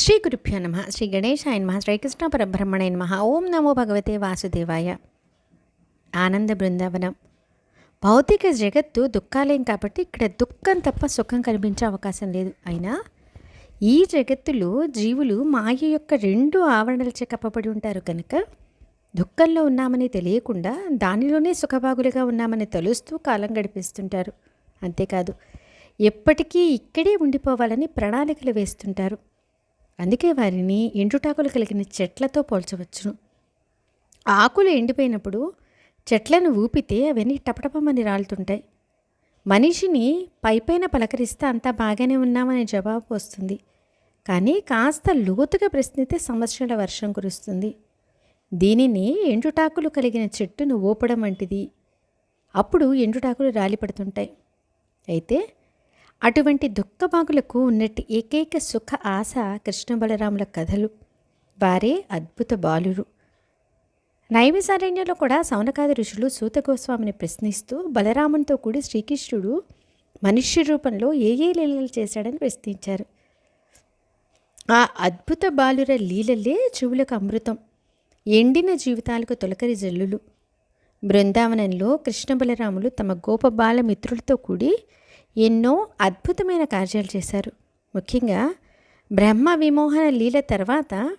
శ్రీ గురుభ్యో నమ శ్రీ గణేశాయ నమ శ్రీకృష్ణ పరబ్రహ్మణయ నమ ఓం నమో భగవతే వాసుదేవాయ ఆనంద బృందావనం భౌతిక జగత్తు దుఃఖాలేం కాబట్టి ఇక్కడ దుఃఖం తప్ప సుఖం కనిపించే అవకాశం లేదు. అయినా ఈ జగత్తులో జీవులు మాయ యొక్క రెండు ఆవరణలచే కప్పబడి ఉంటారు కనుక దుఃఖంలో ఉన్నామని తెలియకుండా దానిలోనే సుఖభాగులుగా ఉన్నామని తలుస్తూ కాలం గడిపిస్తుంటారు. అంతేకాదు ఎప్పటికీ ఇక్కడే ఉండిపోవాలని ప్రణాళికలు వేస్తుంటారు. అందుకే వారిని ఎండుటాకులు కలిగిన చెట్లతో పోల్చవచ్చును. ఆకులు ఎండిపోయినప్పుడు చెట్లను ఊపితే అవన్నీ టపటపమని రాలుతుంటాయి. మనిషిని పైపైన పలకరిస్తే అంతా బాగానే ఉన్నామనే జవాబు వస్తుంది. కానీ కాస్త లోతుగా ప్రశ్నిస్తే సంవత్సరాల వర్షం కురుస్తుంది. దీనిని ఎండుటాకులు కలిగిన చెట్టును ఊపడం వంటిది. అప్పుడు ఎండుటాకులు రాలిపడుతుంటాయి. అయితే అటువంటి దుఃఖభాగులకు ఉన్నట్టు ఏకైక సుఖ ఆశ కృష్ణ బలరాముల కథలు. వారే అద్భుత బాలురు. నైమిసారణ్యంలో కూడా సౌనకాది ఋషులు సూత గోస్వామిని ప్రశ్నిస్తూ బలరామునితో కూడి శ్రీకృష్ణుడు మనుష్య రూపంలో ఏ ఏ లీలలు చేశాడని ప్రశ్నించారు. ఆ అద్భుత బాలుర లీలలే చెవులకు అమృతం. ఎండిన జీవితాలకు తొలకరి జల్లులు. బృందావనంలో కృష్ణ బలరాములు తమ గోపబాల మిత్రులతో కూడి ఎన్నో అద్భుతమైన కార్యాలు చేశారు. ముఖ్యంగా బ్రహ్మ విమోహన లీల తర్వాత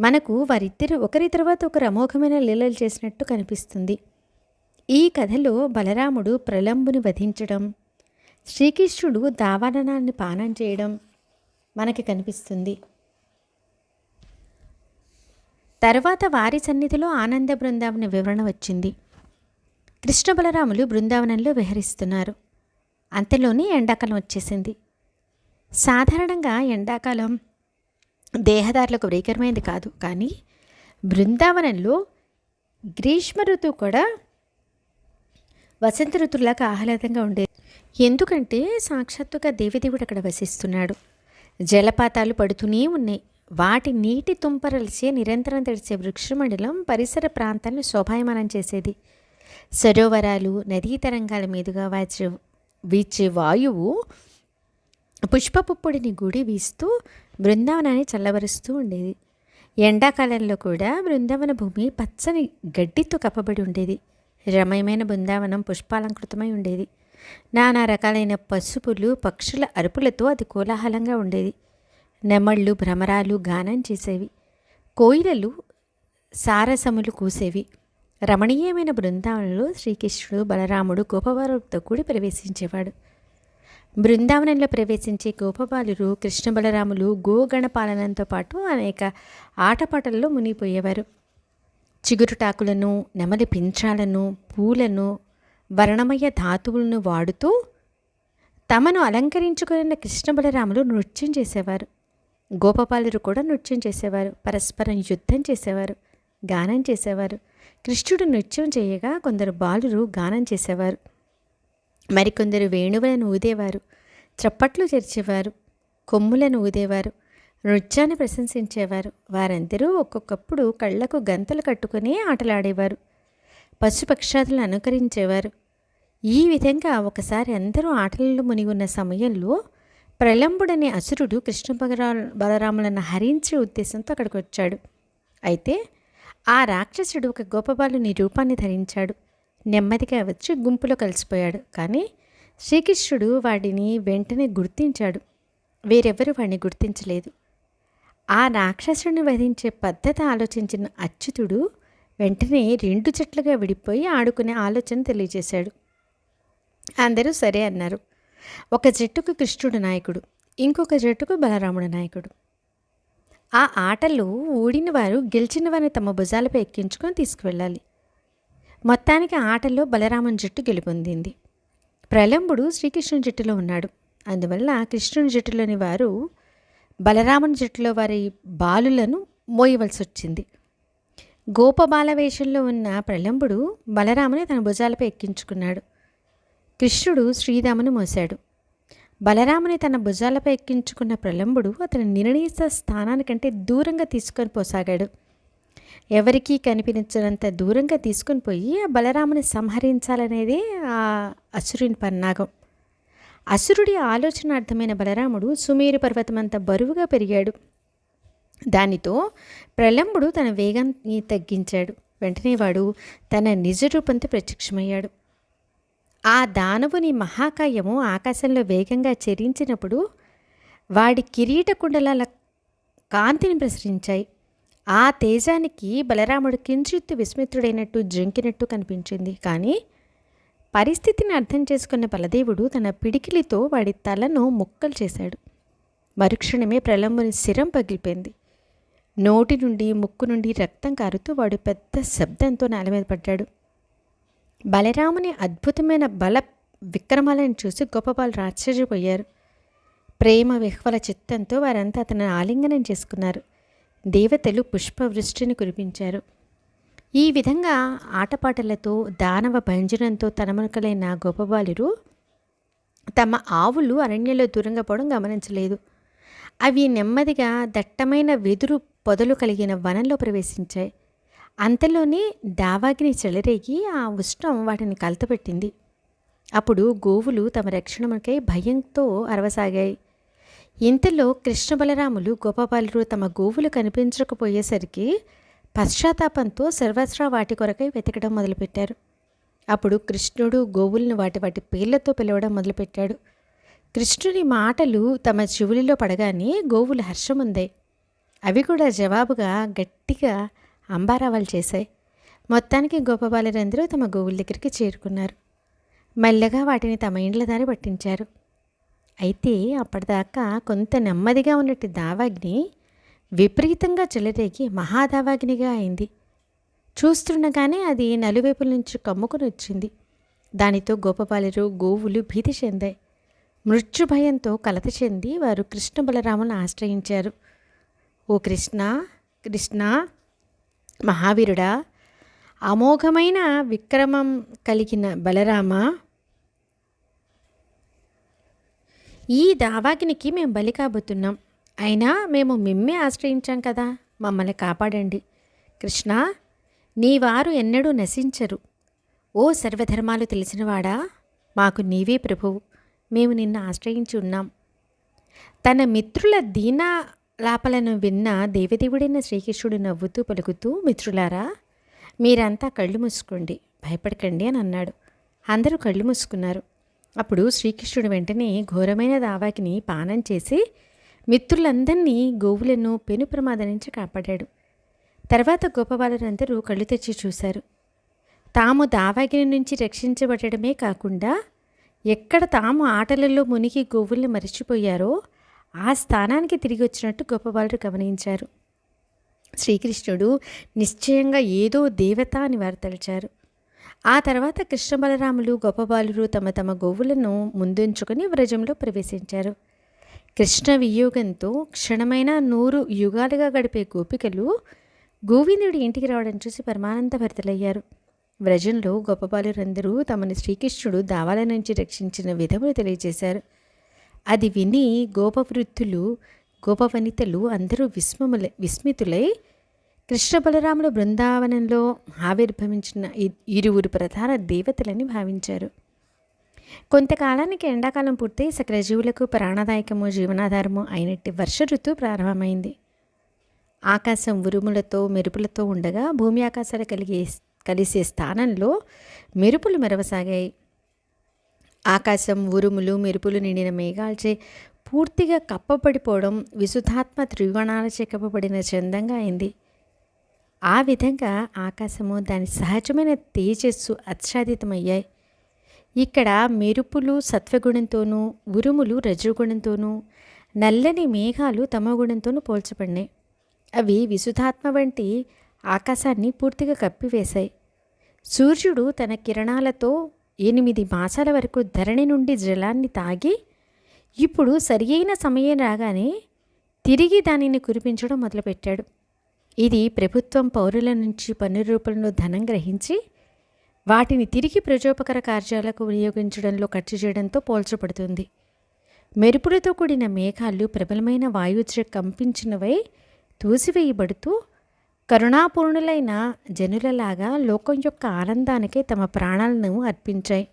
మనకు వారిద్దరు ఒకరి తర్వాత ఒకరు అమోఘమైన లీలలు చేసినట్టు కనిపిస్తుంది. ఈ కథలో బలరాముడు ప్రలంబుని వధించడం శ్రీకృష్ణుడు దావాననాన్ని పానం చేయడం మనకి కనిపిస్తుంది. తర్వాత వారి సన్నిధిలో ఆనంద బృందావన వివరణ వచ్చింది. కృష్ణ బలరాములు బృందావనంలో విహరిస్తున్నారు. అంతలోనే ఎండాకాలం వచ్చేసింది. సాధారణంగా ఎండాకాలం దేహదారులకు ప్రియకరమైనది కాదు. కానీ బృందావనంలో గ్రీష్మ ఋతువు కూడా వసంత ఋతువులాగా ఆహ్లాదంగా ఉండేది. ఎందుకంటే సాక్షాత్తుగా దేవిదేవుడు అక్కడ వసిస్తున్నాడు. జలపాతాలు పడుతూనే ఉన్నాయి. వాటి నీటి తుంపరలిచే నిరంతరం తెరిచే వృక్షమండలం పరిసర ప్రాంతాలను శోభాయమానం చేసేది. సరోవరాలు నదీ తరంగాల మీదుగా వాచే వీచే వాయువు పుష్పపు పొడిని గుడి వీస్తూ బృందావనాన్ని చల్లబరుస్తూ ఉండేది. ఎండాకాలంలో కూడా బృందావన భూమి పచ్చని గడ్డితో కప్పబడి ఉండేది. రమయమైన బృందావనం పుష్పాలంకృతమై ఉండేది. నానా రకాలైన పసుపులు పక్షుల అరుపులతో అది కోలాహలంగా ఉండేది. నెమళ్ళు భ్రమరాలు గానం చేసేవి. కోయిలలు సారసములు కూసేవి. రమణీయమైన బృందావనంలో శ్రీకృష్ణుడు బలరాముడు గోపవారులతో కూడి ప్రవేశించేవాడు. బృందావనంలో ప్రవేశించే గోపబాలురు కృష్ణ బలరాములు గోగణ పాలనంతో పాటు అనేక ఆటపాటల్లో మునిగిపోయేవారు. చిగురుటాకులను నెమలి పింఛాలను పూలను వర్ణమయ ధాతువులను వాడుతూ తమను అలంకరించుకున్న కృష్ణ బలరాములు నృత్యం చేసేవారు. గోపపాలురు కూడా నృత్యం చేసేవారు. పరస్పరం యుద్ధం చేసేవారు. గానం చేసేవారు. కృష్ణుడు నృత్యం చేయగా కొందరు బాలురు గానం చేసేవారు. మరికొందరు వేణువులను ఊదేవారు చప్పట్లు చేర్చేవారు కొమ్ములను ఊదేవారు నృత్యాన్ని ప్రశంసించేవారు. వారందరూ ఒక్కొక్కప్పుడు కళ్ళకు గంతలు కట్టుకుని ఆటలాడేవారు పశుపక్షాదులను అనుకరించేవారు. ఈ విధంగా ఒకసారి అందరూ ఆటలలో మునిగి ఉన్న సమయంలో ప్రలంబుడనే అసురుడు కృష్ణ బలరా బలరాములను హరించే ఉద్దేశంతో అక్కడికి వచ్చాడు అయితే ఆ రాక్షసుడు ఒక గోపబాలుని రూపాన్ని ధరించాడు. నెమ్మదిగా వచ్చి గుంపులో కలిసిపోయాడు. కానీ శ్రీకృష్ణుడు వాడిని వెంటనే గుర్తించాడు. వేరెవ్వరూ వాడిని గుర్తించలేదు. ఆ రాక్షసుడిని వధించే పద్ధతి ఆలోచించిన అచ్యుతుడు వెంటనే రెండు జట్లుగా విడిపోయి ఆడుకునే ఆలోచన తెలియజేశాడు. అందరూ సరే అన్నారు. ఒక జట్టుకు కృష్ణుడు నాయకుడు ఇంకొక జట్టుకు బలరాముడు నాయకుడు. ఆ ఆటలో ఓడిన వారు గెలిచిన వారిని తమ భుజాలపై ఎక్కించుకొని తీసుకువెళ్ళాలి. మొత్తానికి ఆటల్లో బలరామన్ జట్టు గెలుపొందింది. ప్రలంబుడు శ్రీకృష్ణుని జట్టులో ఉన్నాడు. అందువల్ల కృష్ణుని జట్టులోని వారు బలరాముని జట్టులో వారి బాలులను మోయవలసి వచ్చింది గోపబాల వేషంలో ఉన్న ప్రలంబుడు బలరాముని తన భుజాలపై ఎక్కించుకున్నాడు. కృష్ణుడు శ్రీరామును మోశాడు. బలరాముని తన భుజాలపై ఎక్కించుకున్న ప్రలంబుడు అతని నిర్ణీత స్థానానికంటే దూరంగా తీసుకొని పోసాగాడు. ఎవరికీ కనిపించినంత దూరంగా తీసుకొని పోయి ఆ బలరాముని సంహరించాలనేదే ఆ అసురుని పన్నాగం. అసురుడి ఆలోచనార్థమైన బలరాముడు సుమేరు పర్వతమంత బరువుగా పెరిగాడు. దానితో ప్రలంబుడు తన వేగాన్ని తగ్గించాడు. వెంటనే వాడు తన నిజ రూపంతో ప్రత్యక్షమయ్యాడు. ఆ దానవుని మహాకాయము ఆకాశంలో వేగంగా చెరించినప్పుడు వాడి కిరీట కుండలాల కాంతిని ప్రసరించాయి. ఆ తేజానికి బలరాముడు కించిత్తు విస్మితుడైనట్టు జంకినట్టు కనిపించింది. కానీ పరిస్థితిని అర్థం చేసుకున్న బలదేవుడు తన పిడికిలితో వాడి తలను ముక్కలు చేశాడు. మరుక్షణమే ప్రళంబుని శిరం పగిలిపోయింది. నోటి నుండి ముక్కు నుండి రక్తం కారుతూ వాడు పెద్ద శబ్దంతో నేల మీద పడ్డాడు. బలరాముని అద్భుతమైన బల విక్రమాలను చూసి గొప్పవాళ్ళు ఆశ్చర్యపోయారు ప్రేమ విహ్వల చిత్తంతో వారంతా అతను ఆలింగనం చేసుకున్నారు. దేవతలు పుష్పవృష్టిని కురిపించారు. ఈ విధంగా ఆటపాటలతో దానవ భంజనంతో తనమనకలైన గోపబాలురు తమ ఆవులు అరణ్యంలో దూరంగా పోవడం గమనించలేదు. అవి నెమ్మదిగా దట్టమైన వెదురు పొదలు కలిగిన వనంలో ప్రవేశించాయి. అంతలోనే దావాగ్ని చెలరేగి ఆ ఉష్ణం వాటిని కలతపెట్టింది. అప్పుడు గోవులు తమ రక్షణకై భయంతో అరవసాగాయి. ఇంతలో కృష్ణ బలరాములు గోపాలరు తమ గోవులు కనిపించకపోయేసరికి పశ్చాత్తాపంతో సర్వస్రా వాటి కొరకై వెతకడం మొదలుపెట్టారు. అప్పుడు కృష్ణుడు గోవులను వాటి వాటి పేర్లతో పిలవడం మొదలుపెట్టాడు. కృష్ణుని మాటలు తమ చెవులిలో పడగానే గోవులు హర్షముందాయి. అవి కూడా జవాబుగా గట్టిగా అంబారావాలు చేశాయి. మొత్తానికి గోపబాలరందరూ తమ గోవుల దగ్గరికి చేరుకున్నారు. మెల్లగా వాటిని తమ ఇండ్ల దారి పట్టించారు. అయితే అప్పటిదాకా కొంత నెమ్మదిగా ఉన్నట్టు దావాగ్ని విపరీతంగా చెలరేగి మహాదావాగ్నిగా అయింది. చూస్తుండగానే అది నలువైపుల నుంచి కమ్ముకుని వచ్చింది. దానితో గోపబాలురు గోవులు భీతి చెందాయి. మృత్యు భయంతో కలత చెంది వారు కృష్ణ బలరాములను ఆశ్రయించారు. ఓ కృష్ణ కృష్ణ మహావీరుడా అమోఘమైన విక్రమం కలిగిన బలరామ ఈ దావాగ్నికి మేము బలి కాబోతున్నాం. అయినా మేము మిమ్మే ఆశ్రయించాం కదా మమ్మల్ని కాపాడండి. కృష్ణ నీ వారు ఎన్నడూ నశించరు. ఓ సర్వధర్మాలు తెలిసినవాడా మాకు నీవే ప్రభువు. మేము నిన్ను ఆశ్రయించి ఉన్నాం. తన మిత్రుల లాపలను విన్న దేవదేవుడైన శ్రీకృష్ణుడు నవ్వుతూ పలుకుతూ మిత్రులారా మీరంతా కళ్ళు మూసుకోండి భయపడకండి అని అన్నాడు. అందరూ కళ్ళు మూసుకున్నారు. అప్పుడు శ్రీకృష్ణుడు వెంటనే ఘోరమైన దావాకిని పానం చేసి మిత్రులందరినీ గోవులను పెను ప్రమాదం నుంచి కాపాడాడు. తర్వాత గోపబాలురందరూ కళ్ళు తెచ్చి చూశారు. తాము దావాగిని నుంచి రక్షించబడమే కాకుండా ఎక్కడ తాము ఆటలలో మునిగి గోవుల్ని మరిచిపోయారో ఆ స్థానానికి తిరిగి వచ్చినట్టు గోపబాలుడు గమనించారు. శ్రీకృష్ణుడు నిశ్చయంగా ఏదో దేవత అని వారు తలిచారు. ఆ తర్వాత కృష్ణ బలరాములు గోపబాలురు తమ తమ గోవులను ముందుంచుకొని వ్రజంలో ప్రవేశించారు. కృష్ణ వియోగంతో క్షణమైన నూరు యుగాలుగా గడిపే గోపికలు గోవిందుడి ఇంటికి రావడం చూసి పరమానంద భరితలయ్యారు. వ్రజంలో గోపబాలురందరూ తమని శ్రీకృష్ణుడు దావాల నుంచి రక్షించిన విధములు తెలియజేశారు. అది విని గోపవృద్ధులు గోపవనితలు అందరూ విస్మముల విస్మితులై కృష్ణ బలరాముల బృందావనంలో ఆవిర్భవించిన ఇ- ఇరువురు ప్రధాన దేవతలని భావించారు. కొంతకాలానికి ఎండాకాలం పూర్తయి సకల జీవులకు ప్రాణదాయకము జీవనాధారము అయినట్టు వర్ష ఋతువు ప్రారంభమైంది. ఆకాశం ఉరుములతో మెరుపులతో ఉండగా భూమి ఆకాశాలు కలిగే కలిసే స్థానంలో మెరుపులు మెరవసాగాయి. ఆకాశం ఉరుములు మెరుపులు నిండిన మేఘాలచే పూర్తిగా కప్పబడిపోవడం విశుద్ధాత్మ త్రిగుణాలచే కప్పబడిన చందంగా అయింది. ఆ విధంగా ఆకాశము దాని సహజమైన తేజస్సు ఆచ్ఛాదితమయ్యాయి ఇక్కడ మెరుపులు సత్వగుణంతోనూ ఉరుములు రజోగుణంతోనూ నల్లని మేఘాలు తమగుణంతోనూ పోల్చబడినాయి. అవి విశుధాత్మ వంటి ఆకాశాన్ని పూర్తిగా కప్పివేశాయి. సూర్యుడు తన కిరణాలతో ఎనిమిది మాసాల వరకు ధరణి నుండి జలాన్ని తాగి ఇప్పుడు సరియైన సమయం రాగానే తిరిగి దానిని కురిపించడం మొదలుపెట్టాడు. ఇది ప్రభుత్వం పౌరుల నుంచి పన్ను రూపంలో ధనం గ్రహించి వాటిని తిరిగి ప్రజోపకర కార్యాలకు వినియోగించడంలో ఖర్చు చేయడంతో పోల్చబడుతుంది. మెరుపులతో కూడిన మేఘాలు ప్రబలమైన వాయుచే కంపించినవై తూసివేయబడుతూ కరుణాపూర్ణులైన జనులలాగా లోకం యొక్క ఆనందానికే తమ ప్రాణాలను అర్పించాయి.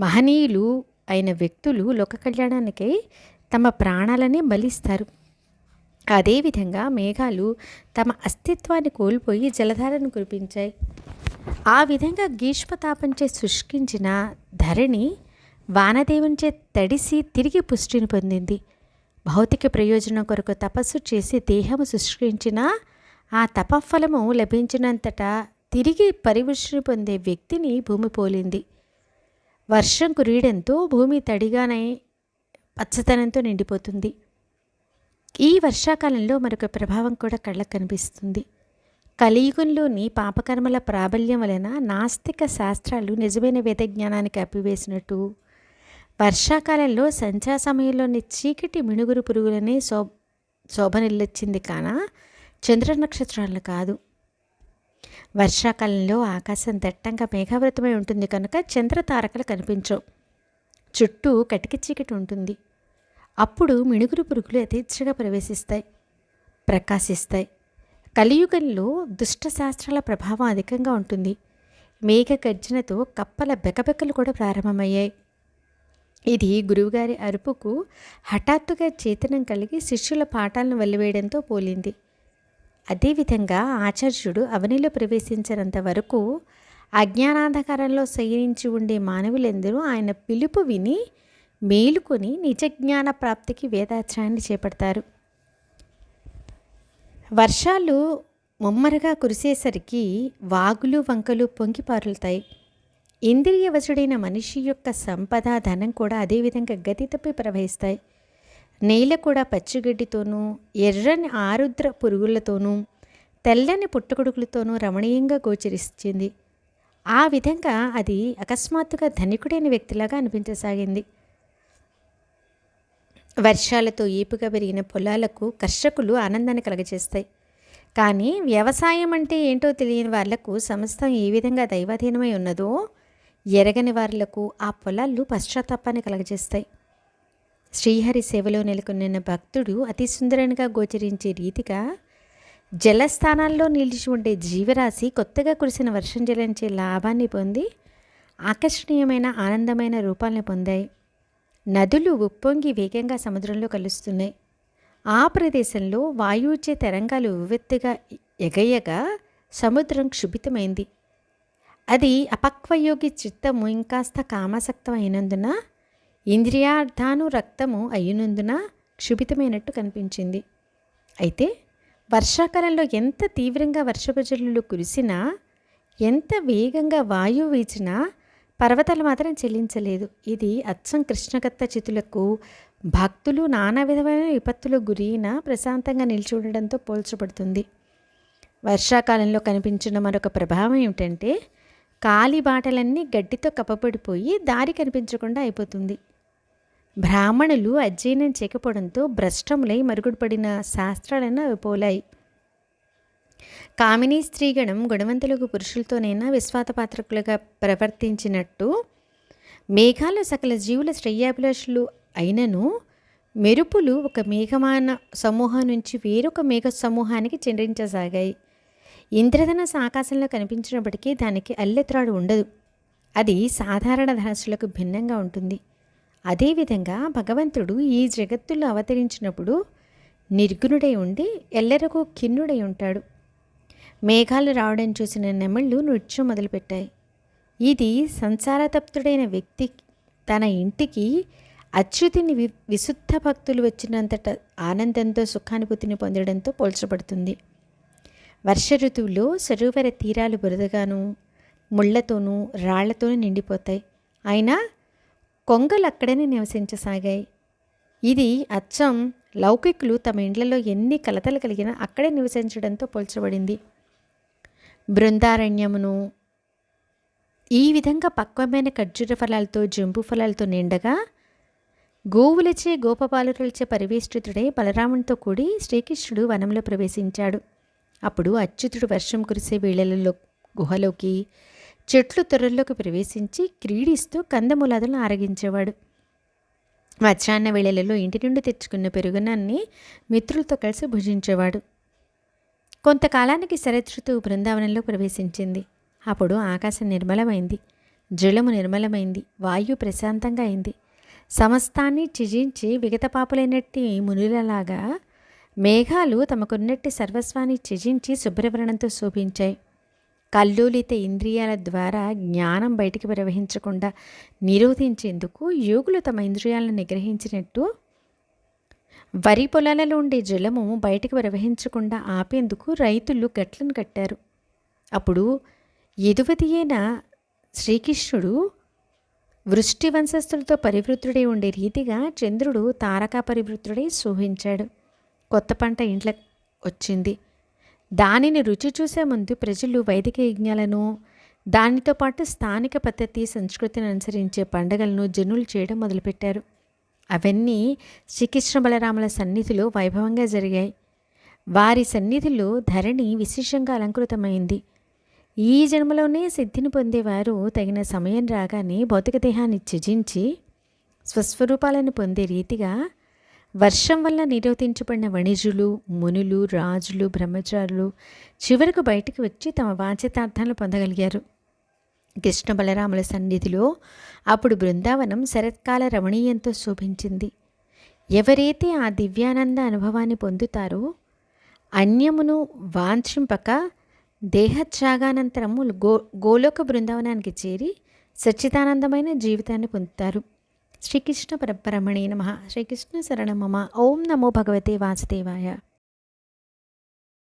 మహనీయులు అయిన వ్యక్తులు లోక కళ్యాణానికై తమ ప్రాణాలని బలిస్తారు. అదేవిధంగా మేఘాలు తమ అస్తిత్వాన్ని కోల్పోయి జలధారను కురిపించాయి. ఆ విధంగా గ్రీష్మతాపంచే శుష్కించిన ధరణి వానదేవునిచే తడిసి తిరిగి పుష్టిని పొందింది. భౌతిక ప్రయోజనం కొరకు తపస్సు చేసి దేహము శుష్కించిన ఆ తపఫలము లభించినంతటా తిరిగి పరివృష్ణి పొందే వ్యక్తిని భూమి పోలింది. వర్షం కురియడంతో భూమి తడిగానే పచ్చదనంతో నిండిపోతుంది. ఈ వర్షాకాలంలో మరొక ప్రభావం కూడా కళ్ళకు కనిపిస్తుంది. కలియుగంలోని పాపకర్మల ప్రాబల్యం వలన నాస్తిక శాస్త్రాలు నిజమైన వేద జ్ఞానానికి అప్పివేసినట్టు వర్షాకాలంలో సంధ్యా సమయంలోని చీకటి మిణుగురు పురుగులనే శో శోభనిల్లొచ్చింది కాన? చంద్ర నక్షత్రాలను కాదు. వర్షాకాలంలో ఆకాశం దట్టంగా మేఘావృతమై ఉంటుంది కనుక చంద్ర తారకలు కనిపించవు. చుట్టూ కటిక చీకటి ఉంటుంది. అప్పుడు మిణుగురు పురుగులు యథేచ్ఛగా ప్రవేశిస్తాయి ప్రకాశిస్తాయి. కలియుగంలో దుష్ట శాస్త్రాల ప్రభావం అధికంగా ఉంటుంది. మేఘ గర్జనతో కప్పల బెకబెకలు కూడా ప్రారంభమయ్యాయి. ఇది గురువుగారి అరుపుకు హఠాత్తుగా చేతనం కలిగి శిష్యుల పాఠాలను వెల్లివేయడంతో పోలింది. అదేవిధంగా ఆచార్యుడు అవనిలో ప్రవేశించినంత వరకు అజ్ఞానాంధకారంలో శయనించి ఉండే మానవులెందరూ ఆయన పిలుపు విని మేలుకొని నిజజ్ఞాన ప్రాప్తికి వేదాధ్యాయాన్ని చేపడతారు. వర్షాలు ముమ్మరగా కురిసేసరికి వాగులు వంకలు పొంగి పారులుతాయి. ఇంద్రియవశుడైన మనిషి యొక్క సంపద ధనం కూడా అదేవిధంగా గతి తప్పి ప్రవహిస్తాయి. నేల కూడా పచ్చిగడ్డితోనూ ఎర్రని ఆరుద్ర పురుగులతోనూ తెల్లని పుట్టగొడుగులతోనూ రమణీయంగా గోచరిస్తుంది. ఆ విధంగా అది అకస్మాత్తుగా ధనికుడైన వ్యక్తిలాగా అనిపించసాగింది. వర్షాలతో ఏపుగా పెరిగిన పొలాలకు కర్షకులు ఆనందాన్ని కలగజేస్తాయి కానీ వ్యవసాయం అంటే ఏంటో తెలియని వాళ్ళకు సమస్తం ఏ విధంగా దైవాధీనమై ఉన్నదో ఎరగని వాళ్ళకు ఆ పొలాలు పశ్చాత్తాపాన్ని కలగజేస్తాయి శ్రీహరి సేవలో నెలకొన్న భక్తుడు అతి సుందరంగా గోచరించే రీతిగా జలస్థానాల్లో నిలిచి ఉండే జీవరాశి కొత్తగా కురిసిన వర్షం జలించే లాభాన్ని పొంది ఆకర్షణీయమైన ఆనందమైన రూపాలను పొందాయి. నదులు ఉప్పొంగి వేగంగా సముద్రంలో కలుస్తున్నాయి. ఆ ప్రదేశంలో వాయువుచే తరంగాలు ఉవ్వెత్తుగా ఎగయగా సముద్రం క్షుభితమైంది. అది అపక్వయోగి చిత్తము ఇంకాస్త కామాసక్తమైనందున అయినందున ఇంద్రియార్థాను రక్తము అయినందున క్షుభితమైనట్టు కనిపించింది. అయితే వర్షాకాలంలో ఎంత తీవ్రంగా వర్షపు కురిసినా ఎంత వేగంగా వాయువు వీచినా పర్వతాలు మాత్రం చెల్లించలేదు. ఇది అచ్చం కృష్ణకత్త చితులకు భక్తులు నానా విధమైన విపత్తులు గురిన ప్రశాంతంగా నిలిచి ఉండడంతో పోల్చబడుతుంది. వర్షాకాలంలో కనిపించిన మరొక ప్రభావం ఏమిటంటే కాలి బాటలన్నీ గడ్డితో కప్పబడిపోయి దారి కనిపించకుండా అయిపోతుంది. బ్రాహ్మణులు అధ్యయనం చేయకపోవడంతో భ్రష్టములై మరుగుడుపడిన శాస్త్రాలన్నీ అవి పోలాయి. కామినీ స్త్రీగణం గుణవంతులకు పురుషులతోనైనా విశ్వాతపాత్రకులుగా ప్రవర్తించినట్టు మేఘాలు సకల జీవుల శ్రేయాభిలాషులు అయినను మెరుపులు ఒక మేఘమాన సమూహం నుంచి వేరొక మేఘ సమూహానికి చెందించసాగాయి. ఇంద్రధనస్ ఆకాశంలో కనిపించినప్పటికీ దానికి అల్లెత్రాడు ఉండదు. అది సాధారణ ధనస్సులకు భిన్నంగా ఉంటుంది. అదేవిధంగా భగవంతుడు ఈ జగత్తులో అవతరించినప్పుడు నిర్గుణుడై ఉండి ఎల్లరకు కిన్నుడై ఉంటాడు. మేఘాలు రావడం చూసిన నెమళ్ళు నృత్యం మొదలుపెట్టాయి. ఇది సంసారతప్తుడైన వ్యక్తి తన ఇంటికి అచ్యుతిని వి విశుద్ధ భక్తులు వచ్చినంతట ఆనందంతో సుఖానుభూతిని పొందడంతో పోల్చబడుతుంది. వర్ష ఋతువులో సరోవర తీరాలు బురదగాను ముళ్ళతోనూ రాళ్ళతోనూ నిండిపోతాయి. అయినా కొంగలు అక్కడనే నివసించసాగాయి. ఇది అచ్చం లౌకికులు తమ ఇండ్లలో ఎన్ని కలతలు కలిగినా అక్కడే నివసించడంతో పోల్చబడింది. బృందారణ్యమును ఈ విధంగా పక్వమైన ఖర్జూర ఫలాలతో జంబు ఫలాలతో నిండగా గోవులచే గోపపాలులచే పరివేష్టితుడై బలరామునితో కూడి శ్రీకృష్ణుడు వనంలో ప్రవేశించాడు. అప్పుడు అచ్యుతుడు వర్షం కురిసే వేళలలో గుహలోకి చెట్లు తొర్రల్లోకి ప్రవేశించి క్రీడిస్తూ కందమూలాదులను ఆరగించేవాడు. మధ్యాహ్న వేళలలో ఇంటి నుండి తెచ్చుకున్న పెరుగునాన్ని మిత్రులతో కలిసి భుజించేవాడు. కొంతకాలానికి శరదృతువు బృందావనంలో ప్రవేశించింది. అప్పుడు ఆకాశం నిర్మలమైంది. జలము నిర్మలమైంది. వాయువు ప్రశాంతంగా అయింది. సమస్తాన్ని చిజించి విగతపాపులైనట్టి మునులలాగా మేఘాలు తమకున్నట్టి సర్వస్వాన్ని త్యజించి శుభ్రవరణంతో శోభించాయి. కల్లోలిత ఇంద్రియాల ద్వారా జ్ఞానం బయటికి ప్రవహించకుండా నిరోధించేందుకు యోగులు తమ ఇంద్రియాలను నిగ్రహించినట్టు వరి పొలాలలో ఉండే జలము బయటికి ప్రవహించకుండా ఆపేందుకు రైతులు గట్లను కట్టారు. అప్పుడు ఎదువది అయిన శ్రీకృష్ణుడు వృష్టి వంశస్థులతో పరివృత్తుడై ఉండే రీతిగా చంద్రుడు తారకా పరివృత్తుడై సూహించాడు కొత్త పంట ఇంట్ల వచ్చింది. దానిని రుచి చూసే ముందు ప్రజలు వైదిక యజ్ఞాలను దానితో పాటు స్థానిక పద్ధతి సంస్కృతిని అనుసరించే పండుగలను జనులు చేయడం మొదలుపెట్టారు. అవన్నీ శ్రీకృష్ణ బలరాముల సన్నిధిలో వైభవంగా జరిగాయి. వారి సన్నిధిలో ధరణి విశేషంగా అలంకృతమైంది. ఈ జన్మలోనే సిద్ధిని పొందేవారు తగిన సమయం రాగానే భౌతిక దేహాన్ని త్యజించి స్వస్వరూపాలను పొందే రీతిగా వర్షం వల్ల నిరోధించబడిన వణిజులు మునులు రాజులు బ్రహ్మచారులు చివరకు బయటికి వచ్చి తమ వాంఛితార్థాలను పొందగలిగారు. కృష్ణ బలరాముల సన్నిధిలో అప్పుడు బృందావనం శరత్కాల రమణీయంతో శోభించింది. ఎవరైతే ఆ దివ్యానంద అనుభవాన్ని పొందుతారో అన్యమును వాంఛింపక దేహత్యాగానంతరము గో గోలోక బృందావనానికి చేరి సచ్చిదానందమైన జీవితాన్ని పొందుతారు. శ్రీకృష్ణ పరబ్రహ్మణే నమ. శ్రీకృష్ణ శరణమమ ఓం నమో భగవతే వాసుదేవాయ.